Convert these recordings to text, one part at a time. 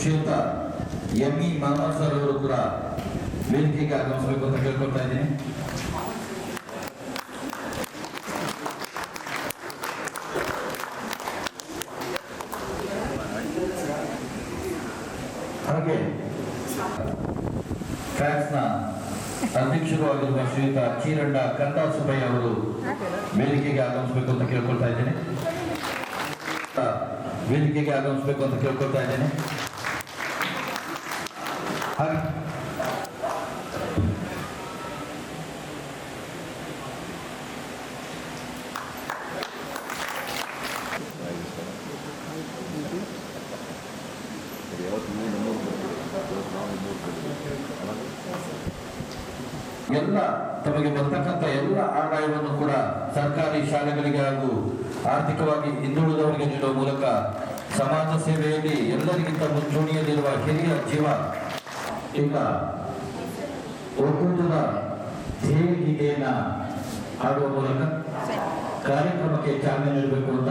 ಶ್ರೀಯುತ M E Mohammed sir ಅವರು ಕೂಡ ವೇದಿಕೆಗೆ ಆಗಮಿಸಬೇಕು ಅಂತ ಕೇಳ್ಕೊಳ್ತಾ ಇದ್ದೀನಿ. ಹಾಗೆ ಫ್ಯಾಕ್ಸ್ನ ಅಧ್ಯಕ್ಷರು ಆಗಿರುವ ಶ್ರೀಯುತ ಚೀರಂಡ ಕಂದ ಸುಬ್ಬಯ್ಯ ಅವರು ವೇದಿಕೆಗೆ ಆಗಮಿಸಬೇಕು ಅಂತ ಕೇಳ್ಕೊಳ್ತಾ ಇದ್ದೀನಿ. ವೇದಿಕೆಗೆ ಆಗಮಿಸಬೇಕು ಅಂತ ಕೇಳ್ಕೊಳ್ತಾ ಇದ್ದೇನೆ. ಹಾಗೆ ಎಲ್ಲ ತಮಗೆ ಬರ್ತಕ್ಕಂಥ ಎಲ್ಲ ಆದಾಯವನ್ನು ಕೂಡ ಸರ್ಕಾರಿ ಶಾಲೆಗಳಿಗೆ ಹಾಗೂ ಆರ್ಥಿಕವಾಗಿ ಹಿಂದುಳಿದವರಿಗೆ ನೀಡುವ ಮೂಲಕ ಸಮಾಜ ಸೇವೆಯಲ್ಲಿ ಎಲ್ಲರಿಗಿಂತ ಮುಂಚೂಣಿಯಲ್ಲಿರುವ ಹಿರಿಯ ಜೀವ ಈಗ ಒಕ್ಕೂಟದ ಧ್ಯೇಯ ಗೀತೆಯನ್ನ ಹಾಡುವ ಮೂಲಕ ಕಾರ್ಯಕ್ರಮಕ್ಕೆ ಚಾಲನೆ ನೀಡಬೇಕು ಅಂತ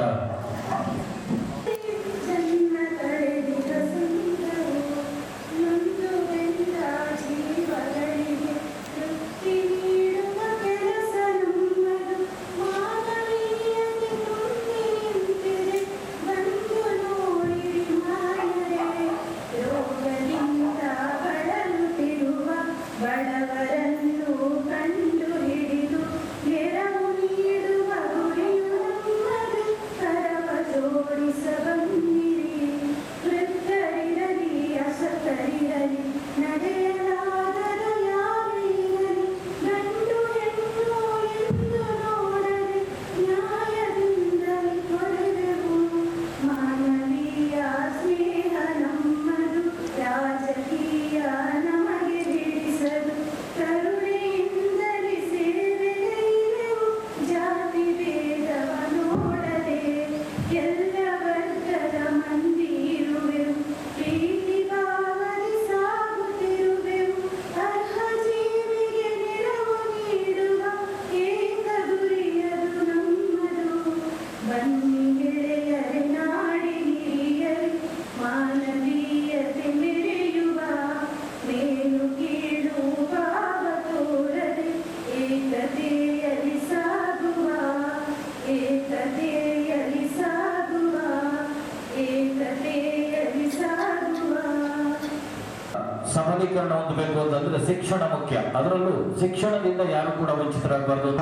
ಸಬಲೀಕರಣ ಹೊಂದಬೇಕು ಅಂತಂದ್ರೆ ಶಿಕ್ಷಣ ಮುಖ್ಯ. ಅದರಲ್ಲೂ ಶಿಕ್ಷಣದಿಂದ ಯಾರು ಕೂಡ ವಂಚಿತರಾಗಬಾರ್ದು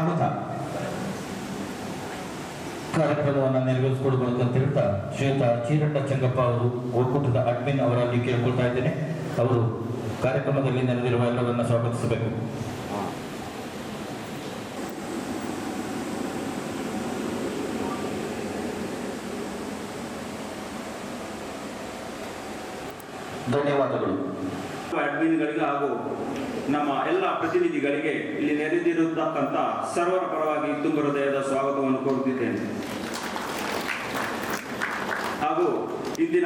ಕಾರ್ಯಕ್ರಮವನ್ನು ನೆರವೇರಿಸಿಕೊಡ್ಬೇಕು ಅಂತ ಹೇಳ್ತಾ ಶ್ವೇತ ಚೀರಣ್ಣ ಚಂಗಪ್ಪ ಅವರು ಒಕ್ಕೂಟದ ಅಡ್ಮಿನ್ ಅವರಲ್ಲಿ ಕೇಳ್ಕೊಳ್ತಾ ಇದ್ದೇನೆ. ಅವರು ಕಾರ್ಯಕ್ರಮದಲ್ಲಿ ನೆರೆದಿರುವ ಎಲ್ಲರನ್ನ ಸ್ವಾಗತಿಸಬೇಕು. ಧನ್ಯವಾದಗಳು. ಅಡ್ಮಿನ್ಗಳಿಗೆ ಹಾಗೂ ನಮ್ಮ ಎಲ್ಲ ಪ್ರತಿನಿಧಿಗಳಿಗೆ ಇಲ್ಲಿ ನೆರೆದಿರತಕ್ಕಂಥ ಸರ್ವರ ಪರವಾಗಿ ತುಂಬ ಹೃದಯದ ಸ್ವಾಗತವನ್ನು ಕೋರುತ್ತಿದ್ದೇನೆ. ಹಾಗೂ ಇಂದಿನ